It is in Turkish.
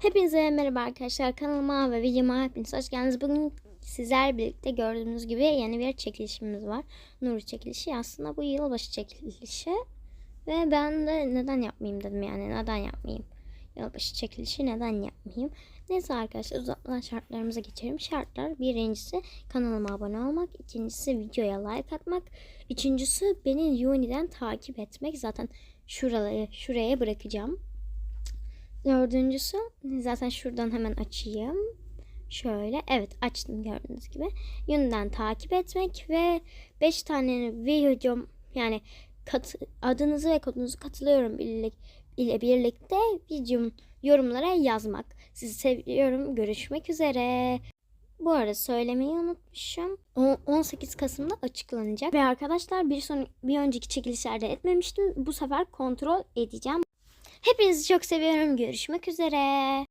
Hepinize merhaba arkadaşlar. Kanalıma ve videoma hepiniz hoş geldiniz. Bugün sizler birlikte gördüğünüz gibi yeni bir çekilişimiz var. Nuri çekilişi. Aslında bu yılbaşı çekilişi. Ve ben de neden yapmayayım dedim yani. Neden yapmayayım? Yılbaşı çekilişi neden yapmayayım? Neyse arkadaşlar uzatmadan şartlarımıza geçelim. Şartlar birincisi kanalıma abone olmak. ikincisi videoya like atmak. Üçüncüsü beni Uni'den takip etmek. Zaten şuraya, şuraya bırakacağım. Dördüncüsü zaten şuradan hemen açayım. Şöyle evet açtım gördüğünüz gibi. Yönden takip etmek ve 5 tane videom yani kat, adınızı ve kodunuzu katılıyorum birlik, ile birlikte videomun yorumlara yazmak. Sizi seviyorum. Görüşmek üzere. Bu arada söylemeyi unutmuşum. O 18 Kasım'da açıklanacak. Ve arkadaşlar bir son bir önceki çekilişlerde etmemiştim. Bu sefer kontrol edeceğim. Hepinizi çok seviyorum. Görüşmek üzere.